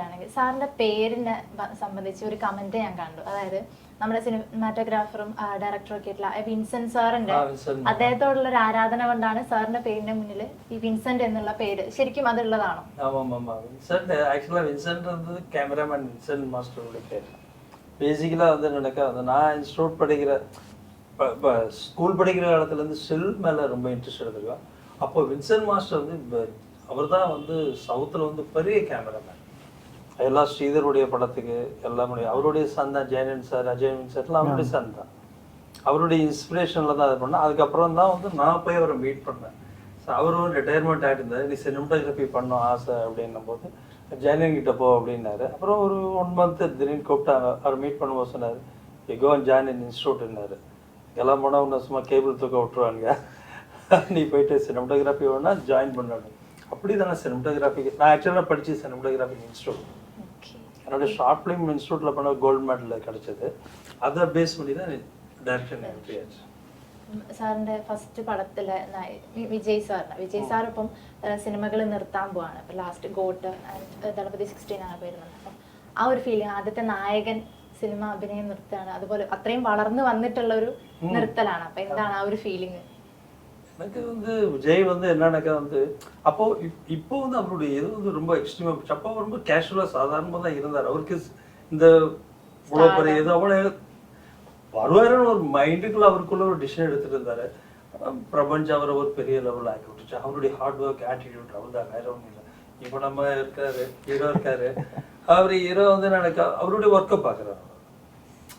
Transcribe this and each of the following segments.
ആണെങ്കിൽ സാറിന്റെ പേരിനെ ബ- സംബന്ധിച്ച് ഒരു കമന്റ് ഞാൻ കണ്ടു അതായത് നമ്മുടെ സിനിമാറ്റോഗ്രാഫറും ഡയറക്ടറും ഒക്കെ ആയിട്ടുള്ള വിൻസെന്റ് സാറിന്റെ ആ, വിൻസെന്റ്. അദ്ദേഹത്തോടുള്ള ഒരു ആരാധന കൊണ്ടാണ് സാറിന്റെ പേരിന്റെ മുന്നിൽ ഈ വിൻസെന്റ് എന്നുള്ള പേര് ശരിക്കും അതുള്ളതാണോ ஆமாம் ஆமாம் வின்சென்ட் ஆக்சுவலாக வின்சென்ட்ன்றது கேமராமேன் வின்சென்ட் மாஸ்டருடைய பேர் பேசிக்கலாக வந்து எனக்கு அந்த நான் இன்ஸ்டியூட் படிக்கிற இப்போ ஸ்கூல் படிக்கிற காலத்துலேருந்து ஸ்டில் மேலே ரொம்ப இன்ட்ரெஸ்ட் எடுத்துருக்கேன் அப்போ வின்சென்ட் மாஸ்டர் வந்து அவர் தான் வந்து சவுத்தில் வந்து பெரிய கேமராமேன் எல்லா ஸ்ரீதருடைய படத்துக்கு எல்லாமே அவருடைய சன் தான் ஜெயனன் சார் அஜயன் சார் எல்லாம் அவருடைய சன் தான் அவருடைய இன்ஸ்பிரேஷனில் தான் இது பண்ணேன். அதுக்கப்புறம் தான் வந்து நான் போய் அவரை மீட் பண்ணேன். ஸோ அவரும் ரிட்டையர்மெண்ட் ஆகிட்டு இருந்தார் நீ சினிமட்டோகிராஃபி பண்ணணும் ஆசை அப்படின்னும் போது ஜெயனன் கிட்ட போ அப்படின்னாரு. அப்புறம் ஒரு ஒன் மந்த் திடீர்னு கூப்பிட்டாங்க. அவர் மீட் பண்ணும்போது சொன்னார் எகோ ஜாயின் இன் இன்ஸ்டியூட்னாரு எல்லாம் போனால் ஒன்று சும்மா கேபிள் தூக்க விட்டுருவாங்க நீ போயிட்டு சினிமட்டோகிராஃபி வேணா ஜாயின் பண்ணணும் அப்படி தானே சினிமட்டோகிராஃபிக்கு நான் ஆக்சுவலாக படிச்சு சினிமட்டோகிராஃபி இன்ஸ்டியூட். என்னோட ஷார்ட் ஃபிலிம் இன்ஸ்டியூட்டில் பண்ண கோல்டு மெடல் கிடைச்சது அதை பேஸ் பண்ணி தான் டேரக்ஷன் என்ட்ரி ஆச்சு ഉം, സാറിന്റെ ഫസ്റ്റ് പടത്തിലെ നായ- വി- വിജയ് സാറിന് വിജയ് സാർ ഇപ്പം സിനിമകൾ നിർത്താൻ പോവാണ് ഇപ്പൊ last GOAT and Thalapathy sixteen ആണ് വരുന്നത് അപ്പം ആ ഒരു ഫീലിംഗ് ആദ്യത്തെ നായകൻ സിനിമ അഭിനയം നിർത്തുകയാണ് അതുപോലെ അത്രയും വളർന്നു വന്നിട്ടുള്ള ഒരു നിർത്തലാണ് അപ്പൊ എന്താണ് ആ ഒരു ഫീലിംഗ് எனக்கு வந்து விஜய் வந்து என்னன்னாக்கா வந்து அப்போ இப்- இப்போ வந்து அவருடைய இது வந்து ரொம்ப எக்ஸ்ட்ரீமா போச்சு. அப்போ ரொம்ப கேஷுவலா சாதாரணமா தான் இருந்தார். அவருக்கு இந்த இவ்வளோ பெரிய இது அவ்வளோ வருவாருன்னு ஒரு மைண்டுக்குள்ள அவருக்குள்ள ஒரு டிசிஷன் எடுத்துட்டு இருந்தாரு. பிரபஞ்சம் அவரை ஒரு பெரிய லெவலில் ஆக்கி விட்டுச்சு. அவருடைய ஹார்ட் ஒர்க் ஆட்டிடியூட் அவர் தான் வேற ஒன்றும் இல்லை. இப்போ நம்ம இருக்காரு ஹீரோ இருக்காரு. அவர் ஹீரோ வந்து எனக்கு அவருடைய ஒர்க்கை பார்க்குறாரு.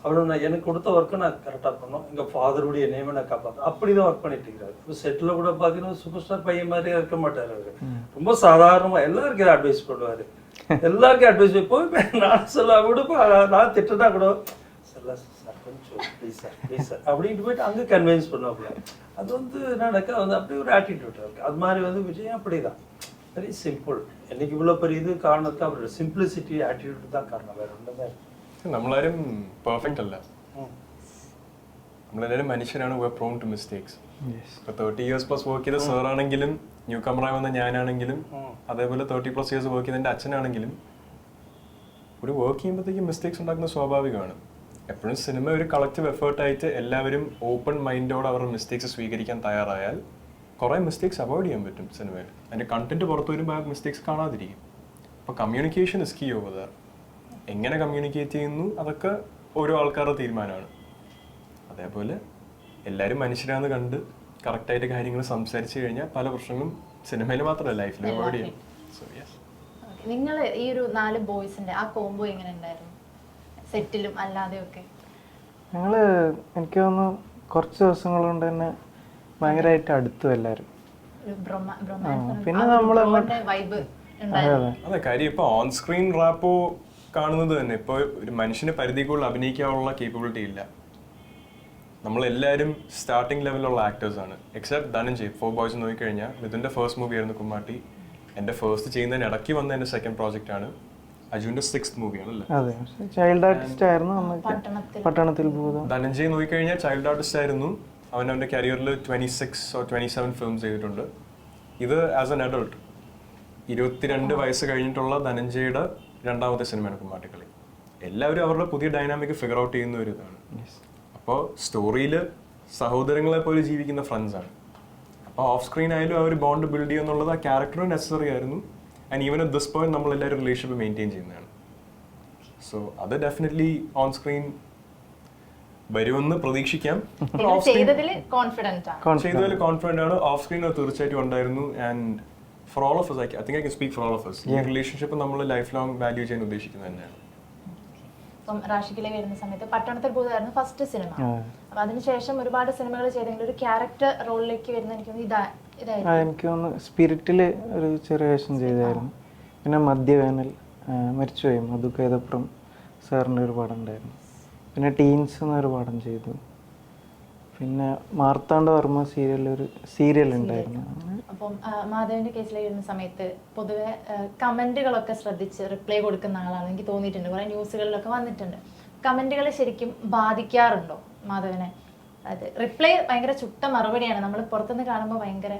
அவர் நான் எனக்கு கொடுத்த ஒர்க்கை நான் கரெக்டாக பண்ணோம். எங்கள் ஃபாதருடைய நேமை நான் காப்பாற்றேன் அப்படி தான் ஒர்க் பண்ணிட்டு இருக்கிறாரு. இப்போ செட்டில் கூட பார்த்தீங்கன்னா சூப்பர் ஸ்டார் பையன் மாதிரியே இருக்க மாட்டார் அவர். ரொம்ப சாதாரணமாக எல்லாருக்கும் அட்வைஸ் பண்ணுவார். எல்லாருக்கும் அட்வைஸ் போய் நான் சொல்ல விடுப்பா நான் திட்டுனா கூட சொல்ல சார் கொஞ்சம் ப்ளீஸ் சார் ப்ளீஸ் சார் அப்படின்ட்டு போயிட்டு அங்கே கன்வின்ஸ் பண்ணுவாப்புல. அது வந்து நடக்க வந்து அப்படி ஒரு ஆட்டிடியூட் இருக்கு. அது மாதிரி வந்து விஜய் அப்படிதான். வெரி சிம்பிள் என்னைக்கு இவ்வளோ பெரிய இது காரணத்துக்கு அவரோட சிம்பிளிசிட்டி ஆட்டிடியூட் தான் காரணம். வேற ஒன்றுமே இல்லை. നമ്മളാരും പെർഫെക്റ്റ് അല്ല. നമ്മളെല്ലാവരും മനുഷ്യരാണ്. വെ പ്രോൺ ടു മിസ്റ്റേക്സ് ഇപ്പൊ തേർട്ടി ഇയേഴ്സ് പ്ലസ് വർക്ക് ചെയ്ത സാർ ആണെങ്കിലും ന്യൂ കമറായി വന്ന ഞാനാണെങ്കിലും അതേപോലെ തേർട്ടി പ്ലസ് ഇയേഴ്സ് വർക്ക് ചെയ്ത എന്റെ അച്ഛനാണെങ്കിലും ഒരു വർക്ക് ചെയ്യുമ്പോഴത്തേക്കും മിസ്റ്റേക്സ് ഉണ്ടാക്കുന്ന സ്വാഭാവികമാണ്. എപ്പോഴും സിനിമ ഒരു കളക്റ്റീവ് എഫേർട്ടായിട്ട് എല്ലാവരും ഓപ്പൺ മൈൻഡോട് അവരുടെ മിസ്റ്റേക്സ് സ്വീകരിക്കാൻ തയ്യാറായാൽ കുറേ മിസ്റ്റേക്സ് അവോയ്ഡ് ചെയ്യാൻ പറ്റും സിനിമയിൽ അതിന്റെ കണ്ടന്റ് പുറത്തു വരുമ്പോൾ ആ മിസ്റ്റേക്സ് കാണാതിരിക്കും. അപ്പോൾ communication is key over there എങ്ങനെ കമ്മ്യൂണിക്കേറ്റ് ചെയ്യുന്നു അതൊക്കെ ഓരോ ആൾക്കാരുടെ തീരുമാനമാണ്. അതേപോലെ എല്ലാവരും മനുഷ്യരാന്ന് കണ്ട് കറക്റ്റായിട്ട് കാര്യങ്ങൾ സംസാരിച്ചു കഴിഞ്ഞാൽ പല പ്രശ്നങ്ങളും സിനിമയിൽ മാത്രമല്ല ലൈഫിൽ അവോയ്ഡ് ചെയ്യും. സോ യെസ് നിങ്ങൾ ഈ ഒരു നാല് ബോയ്സിന്റെ ആ കോംബോ എങ്ങനെ ഉണ്ടായിരുന്നു? സെറ്റിലും അല്ലാതെയൊക്കെ ഞങ്ങൾ എനിക്ക് തോന്നുന്നു കുറച്ച് ദിവസങ്ങൾ കൊണ്ട് തന്നെ ഭയങ്കരമായിട്ട് അടുത്തു എല്ലാവരും. പിന്നെ നമ്മൾ അതെ അതെ. കാര്യം ഇപ്പൊ ഓൺ സ്ക്രീൻ റാപ്പോ കാണുന്നത് തന്നെ. ഇപ്പോൾ ഒരു മനുഷ്യന് കൂടുതൽ അഭിനയിക്കാനുള്ള കേപ്പബിലിറ്റി ഇല്ല. നമ്മളെല്ലാവരും സ്റ്റാർട്ടിംഗ് ലെവലിലുള്ള ആക്ടേഴ്സാണ് ആണ്. എക്സെപ്റ്റ് ധനഞ്ജയ് ഫോർ ബോയ്സ് നോക്കിക്കഴിഞ്ഞാൽ മിഥുന്റെ ഫസ്റ്റ് മൂവി ആയിരുന്നു കുമ്മാട്ടി. എന്റെ ഫസ്റ്റ് ചെയ്യുന്നതിന് ഇടയ്ക്ക് വന്ന എന്റെ സെക്കൻഡ് പ്രോജക്റ്റ് ആണ് അജുവിന്റെ സിക്സ് മൂവിയാണല്ലേ അതെ. ചൈൽഡ് ആർട്ടിസ്റ്റ് ആയിരുന്നു പട്ടണത്തിൽ. പട്ടണത്തിൽ ഭൂതം ധനഞ്ജയ് നോക്കിക്കഴിഞ്ഞാൽ ചൈൽഡ് ആർട്ടിസ്റ്റ് ആയിരുന്നു. അവൻ അവന്റെ കരിയറിൽ twenty six or twenty seven films ചെയ്തിട്ടുണ്ട്. ഇത് ആസ് എൻ അഡൾട്ട് ഇരുപത്തിരണ്ട് വയസ്സ് കഴിഞ്ഞിട്ടുള്ള ധനഞ്ജയുടെ രണ്ടാമത്തെ സിനിമയാണ് കുമ്മാട്ടിക്കളി. എല്ലാവരും അവരുടെ പുതിയ ഡൈനാമിക് ഫിഗർ ഔട്ട് ചെയ്യുന്ന ഒരു ഇതാണ്. അപ്പോൾ സ്റ്റോറിയിൽ സഹോദരങ്ങളെ പോലെ ജീവിക്കുന്ന ഫ്രണ്ട്സ് ആണ്. അപ്പോൾ ഓഫ് സ്ക്രീൻ ആയാലും ആ ഒരു ബോണ്ട് ബിൽഡ് ചെയ്യുക എന്നുള്ളത് ആ ക്യാരക്ടറും നെസസറി ആയിരുന്നു. And even at this point നമ്മൾ എല്ലാവരും റിലേഷൻഷിപ്പ് മെയിന്റെയിൻ ചെയ്യുന്നതാണ്. സോ അത് ഡെഫിനറ്റ്ലി ഓൺ സ്ക്രീൻ വരുമെന്ന് പ്രതീക്ഷിക്കാം. ചെയ്തതിൽ കോൺഫിഡന്റ് ആണ്. ചെയ്തതിൽ കോൺഫിഡന്റ് ആണ്. ഓഫ് സ്ക്രീൻ തീർച്ചയായിട്ടും ഉണ്ടായിരുന്നു. And for all of I think I can speak for all of us. ഈ റിലേഷൻഷിപ്പ് നമ്മൾ ലൈഫ് ലോങ് വാല്യൂ ചെയ്യാൻ ഉദ്ദേശിക്കുന്നത് തന്നെയാണ്. ഇപ്പം റാഷിക്കിലെ വരുന്ന സമയത്ത് പട്ടണത്തിൽ പോകുന്നതായിരുന്നു ഫസ്റ്റ് സിനിമ. അപ്പൊ അതിനുശേഷം ഒരുപാട് സിനിമകൾ ചെയ്തെങ്കിലും ഒരു ക്യാരക്ടർ റോളിലേക്ക് വരുന്ന എനിക്ക് ഇതാ ആ എനിക്ക് തോന്നുന്നു സ്പിരിറ്റിൽ ഒരു ചെറിയ വേഷം ചെയ്തായിരുന്നു. പിന്നെ മദ്യവേനൽ മരിച്ചുപോയി. മധു കേതപ്പുറം സാറിന്റെ ഒരു പടം ഉണ്ടായിരുന്നു പിന്നെ ടീൻസ് എന്നൊരു പടം ചെയ്തു. പിന്നെ മാർത്താണ്ഡ വർമ്മ സീരിയലിൽ ഒരു സീരിയൽ ഉണ്ടായിരുന്നു. അപ്പം മാധവന്റെ കേസിൽ വരുന്ന സമയത്ത് പൊതുവെ കമന്റുകളൊക്കെ ശ്രദ്ധിച്ച് റിപ്ലൈ കൊടുക്കുന്ന ആളാണ് എനിക്ക് തോന്നിയിട്ടുണ്ട്. കുറെ ന്യൂസുകളിലൊക്കെ വന്നിട്ടുണ്ട്. കമന്റുകൾ ശരിക്കും ബാധിക്കാറുണ്ടോ മാധവനെ? അതായത് റിപ്ലൈ ഭയങ്കര ചുട്ട മറുപടിയാണ്. നമ്മൾ പുറത്തുനിന്ന് കാണുമ്പോൾ ഭയങ്കര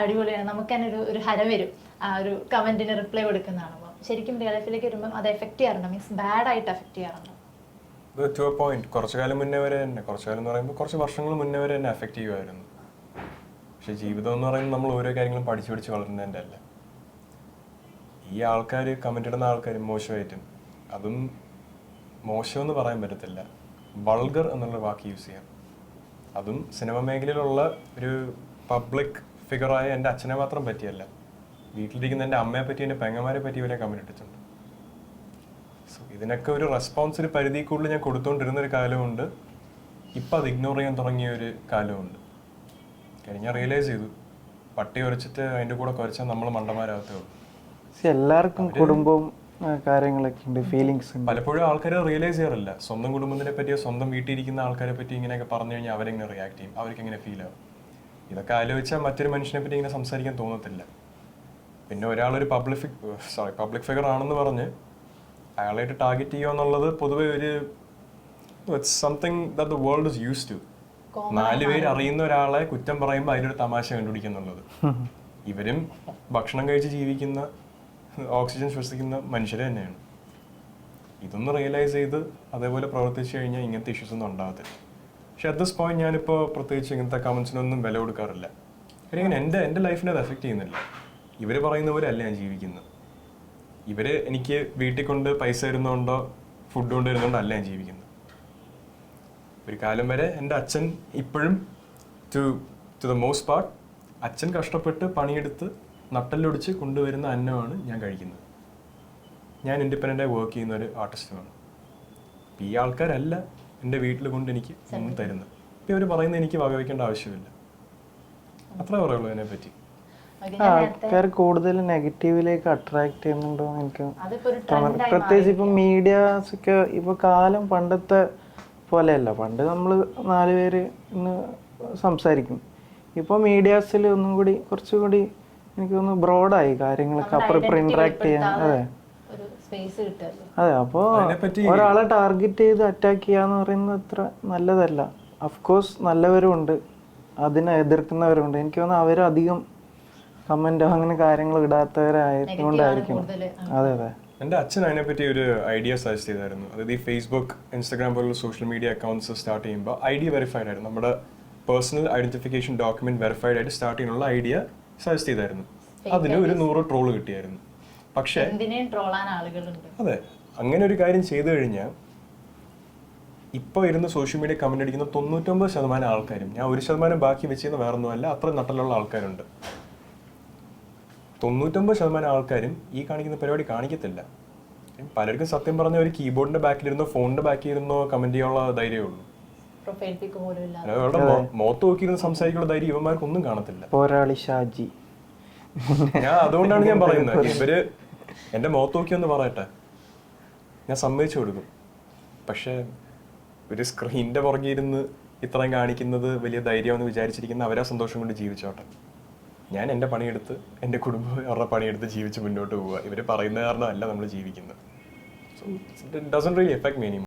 അടിപൊളിയാണ്. നമുക്ക് തന്നെ ഒരു ഒരു ഹര വരും ആ ഒരു കമന്റിന് റിപ്ലൈ കൊടുക്കുന്നതാണ് അപ്പോൾ ശരിക്കും റിയൽ ലൈഫിലേക്ക് വരുമ്പോൾ അത് എഫക്ട് ചെയ്യാറുണ്ടോ? മീൻസ് ബാഡ് ആയിട്ട് എഫക്ട് ചെയ്യാറുണ്ടോ? ടു എ പോയിന്റ് കുറച്ചു കാലം മുന്നേ വരെ തന്നെ. കുറച്ചു കാലം എന്ന് പറയുമ്പോൾ കുറച്ച് വർഷങ്ങൾ മുന്നേ വരെ തന്നെ എഫക്റ്റ് ചെയ്യുമായിരുന്നു. പക്ഷെ ജീവിതം എന്ന് പറയുന്നത് നമ്മൾ ഓരോ കാര്യങ്ങളും പഠിച്ചു പഠിച്ച് വളരുന്നതിന്റെ അല്ല. ഈ ആൾക്കാർ കമന്റ് ഇടുന്ന ആൾക്കാർ മോശമായിട്ടും അതും മോശമെന്ന് പറയാൻ പറ്റത്തില്ല. വൾഗർ എന്നുള്ള വാക്ക് യൂസ് ചെയ്യാം. അതും സിനിമ മേഖലയിലുള്ള ഒരു പബ്ലിക് ഫിഗറായ എന്റെ അച്ഛനെ മാത്രം പറ്റിയല്ല. വീട്ടിലിരിക്കുന്ന എന്റെ അമ്മയെ പറ്റി എന്റെ പെങ്ങന്മാരെ പറ്റി വരെ കമന്റ് ഇട്ടിട്ടുണ്ട്. സോ ഇതിനൊക്കെ ഒരു റെസ്പോൺസ് ഒരു പരിധി കൂടുതൽ ഞാൻ കൊടുത്തുകൊണ്ടിരുന്ന ഒരു കാലമുണ്ട്. ഇപ്പം അത് ഇഗ്നോർ ചെയ്യാൻ തുടങ്ങിയ ഒരു കാലമുണ്ട്. കാര്യം ഞാൻ റിയലൈസ് ചെയ്തു. പട്ടി ഉരച്ചിട്ട് അതിന്റെ കൂടെ കുരച്ചാൽ നമ്മൾ മണ്ടന്മാരാകത്തേ ഉള്ളൂ. എല്ലാവർക്കും കുടുംബവും കാര്യങ്ങളൊക്കെ ഉണ്ട് ഫീലിങ്സ് പലപ്പോഴും ആൾക്കാർ റിയലൈസ് ചെയ്യാറില്ല. സ്വന്തം കുടുംബത്തിനെ പറ്റിയോ സ്വന്തം വീട്ടിലിരിക്കുന്ന ആൾക്കാരെ പറ്റി ഇങ്ങനെയൊക്കെ പറഞ്ഞു കഴിഞ്ഞാൽ അവരെങ്ങനെ റിയാക്ട് ചെയ്യും? അവർക്ക് എങ്ങനെ ഫീൽ ആവും? ഇതൊക്കെ ആലോചിച്ചാൽ മറ്റൊരു മനുഷ്യനെ പറ്റി ഇങ്ങനെ സംസാരിക്കാൻ തോന്നത്തില്ല. പിന്നെ ഒരാളൊരു പബ്ലിക് സോറി പബ്ലിക് ഫിഗർ ആണെന്ന് പറഞ്ഞ് അയാളായിട്ട് ടാർഗറ്റ് ചെയ്യുക എന്നുള്ളത് പൊതുവെ ഒരു something that the world is use to നാല് പേര് അറിയുന്ന ഒരാളെ കുറ്റം പറയുമ്പോൾ അതിലൊരു തമാശ കണ്ടുപിടിക്കുന്നുള്ളത് ഇവരും ഭക്ഷണം കഴിച്ച് ജീവിക്കുന്ന ഓക്സിജൻ ശ്വസിക്കുന്ന മനുഷ്യരെ തന്നെയാണ്. ഇതൊന്ന് റിയലൈസ് ചെയ്ത് അതേപോലെ പ്രവർത്തിച്ചു കഴിഞ്ഞാൽ ഇങ്ങനത്തെ ഇഷ്യൂസ് ഒന്നും ഉണ്ടാകത്തില്ല. പക്ഷെ അറ്റ് ദിസ് പോയിന്റ് ഞാനിപ്പോൾ പ്രത്യേകിച്ച് ഇങ്ങനത്തെ കമൻസിനൊന്നും വില കൊടുക്കാറില്ല. കാര്യം എന്റെ എന്റെ ലൈഫിനെ അത് എഫക്റ്റ് ചെയ്യുന്നില്ല. ഇവർ പറയുന്ന പോലെ അല്ല ഞാൻ ജീവിക്കുന്നത്. ഇവർ എനിക്ക് വീട്ടിൽ കൊണ്ട് പൈസ തരുന്നതുകൊണ്ടോ ഫുഡ് കൊണ്ട് തരുന്നതുകൊണ്ടോ അല്ല ഞാൻ ജീവിക്കുന്നത്. ഒരു കാലം വരെ എന്റെ അച്ഛൻ ഇപ്പോഴും to to the most part അച്ഛൻ കഷ്ടപ്പെട്ട് പണിയെടുത്ത് നട്ടല്ലൊടിച്ച് കൊണ്ടുവരുന്ന അന്നമാണ് ഞാൻ കഴിക്കുന്നത്. ഞാൻ ഇൻഡിപെൻഡന്റായി വർക്ക് ചെയ്യുന്ന ഒരു ആർട്ടിസ്റ്റുമാണ് ഈ ആൾക്കാരല്ല എന്റെ വീട്ടിൽ കൊണ്ട് എനിക്ക് ഒന്നും തരുന്നത്. ഇപ്പം ഇവർ പറയുന്നത് എനിക്ക് വകവയ്ക്കേണ്ട ആവശ്യമില്ല. അത്രേ പറയുള്ളൂ അതിനെപ്പറ്റി ആൾക്കാർ കൂടുതൽ നെഗറ്റീവിലേക്ക് അട്രാക്ട് ചെയ്യുന്നുണ്ടോ എനിക്ക് തോന്നുന്നു. പ്രത്യേകിച്ച് ഇപ്പൊ മീഡിയാസ് ഒക്കെ ഇപ്പൊ കാലം പണ്ടത്തെ പോലെയല്ല. പണ്ട് നമ്മൾ നാല് പേര് ഇന്ന് സംസാരിക്കും. ഇപ്പോൾ മീഡിയാസിൽ ഒന്നും കൂടി കുറച്ചുകൂടി എനിക്ക് തോന്നുന്നു ബ്രോഡായി കാര്യങ്ങളൊക്കെ അപ്പുറം ഇപ്പുറം ഇന്ററാക്ട് ചെയ്യാൻ. അതെ. ഒരു സ്പേസ് കിട്ടുമല്ലോ. അതെ അപ്പോൾ ഒരാളെ ടാർഗറ്റ് ചെയ്ത് അറ്റാക്ക് ചെയ്യാന്ന് പറയുന്നത് അത്ര നല്ലതല്ല. അഫ്കോഴ്സ് നല്ലവരും ഉണ്ട് അതിനെ എതിർക്കുന്നവരുണ്ട്. എനിക്ക് തോന്നുന്നു അവരധികം കമന്റോ അങ്ങനെ കാര്യങ്ങൾ ഇടാത്തവരായതുകൊണ്ടായിരിക്കും. കൂടുതൽ അതെ അതെ. എന്റെ അച്ഛൻ അതിനെപ്പറ്റി ഒരു ഐഡിയ സജസ്റ്റ് ചെയ്തായിരുന്നു. അതായത് ഈ ഫേസ്ബുക്ക് ഇൻസ്റ്റാഗ്രാം പോലുള്ള സോഷ്യൽ മീഡിയ അക്കൗണ്ട്സ് സ്റ്റാർട്ട് ചെയ്യുമ്പോൾ ഐഡിയ വെരിഫൈഡ് ആയിരുന്നു. നമ്മുടെ പേഴ്സണൽ ഐഡന്റിഫിക്കേഷൻ ഡോക്യുമെന്റ് വെരിഫൈഡ് ആയിട്ട് സ്റ്റാർട്ട് ചെയ്യാനുള്ള ഐഡിയ സജസ്റ്റ് ചെയ്തായിരുന്നു. അതിന് ഒരു നൂറ് ട്രോൾ കിട്ടിയായിരുന്നു. പക്ഷേ അതെ അങ്ങനെ ഒരു കാര്യം ചെയ്തു കഴിഞ്ഞാൽ ഇപ്പോൾ ഇരുന്ന് സോഷ്യൽ മീഡിയ കമന്റ് അടിക്കുന്ന തൊണ്ണൂറ്റൊമ്പത് ശതമാനം ആൾക്കാരും ഞാൻ ഒരു ശതമാനം ബാക്കി വെച്ചിരുന്ന വേറൊന്നുമല്ല അത്ര നട്ടലുള്ള ആൾക്കാരുണ്ട്. തൊണ്ണൂറ്റൊമ്പത് ശതമാനം ആൾക്കാരും ഈ കാണിക്കുന്ന പരിപാടി കാണിക്കത്തില്ല. പലർക്കും സത്യം പറഞ്ഞ ഒരു കീബോർഡിന്റെ ബാക്കിലിരുന്നോ ഫോണിന്റെ ബാക്കിലിരുന്നോ കമന്റ് ചെയ്യാനുള്ള ധൈര്യമേ ഉള്ളൂ. പ്രൊഫൈൽ പിക്ക് പോലും ഇല്ല അല്ലാതെ അവരുടെ മുഖത്ത് നോക്കിയിരുന്ന് സംസാരിക്കുന്ന ധൈര്യം ഇവന്മാർക്കൊന്നും കാണത്തില്ല. പോരാളി ഷാജി. ഞാൻ അതുകൊണ്ടാണ് ഞാൻ പറയുന്നത്. ഇവർ എന്റെ മോത്ത് നോക്കി ഒന്ന് പറയട്ടെ. ഞാൻ സമ്മതിച്ചു കൊടുക്കും. പക്ഷെ ഒരു സ്ക്രീനിന്റെ പുറകെ ഇരുന്ന് ഇത്രയും കാണിക്കുന്നത് വലിയ ധൈര്യമെന്ന് വിചാരിച്ചിരിക്കുന്ന അവരാ സന്തോഷം കൊണ്ട് ജീവിച്ചോട്ടെ. ഞാൻ എന്റെ പണിയെടുത്ത് എന്റെ കുടുംബം അവരുടെ പണിയെടുത്ത് ജീവിച്ച് മുന്നോട്ട് പോവുക. ഇവർ പറയുന്ന കാരണമല്ല നമ്മൾ ജീവിക്കുന്നത്. So it doesn't really effect meaning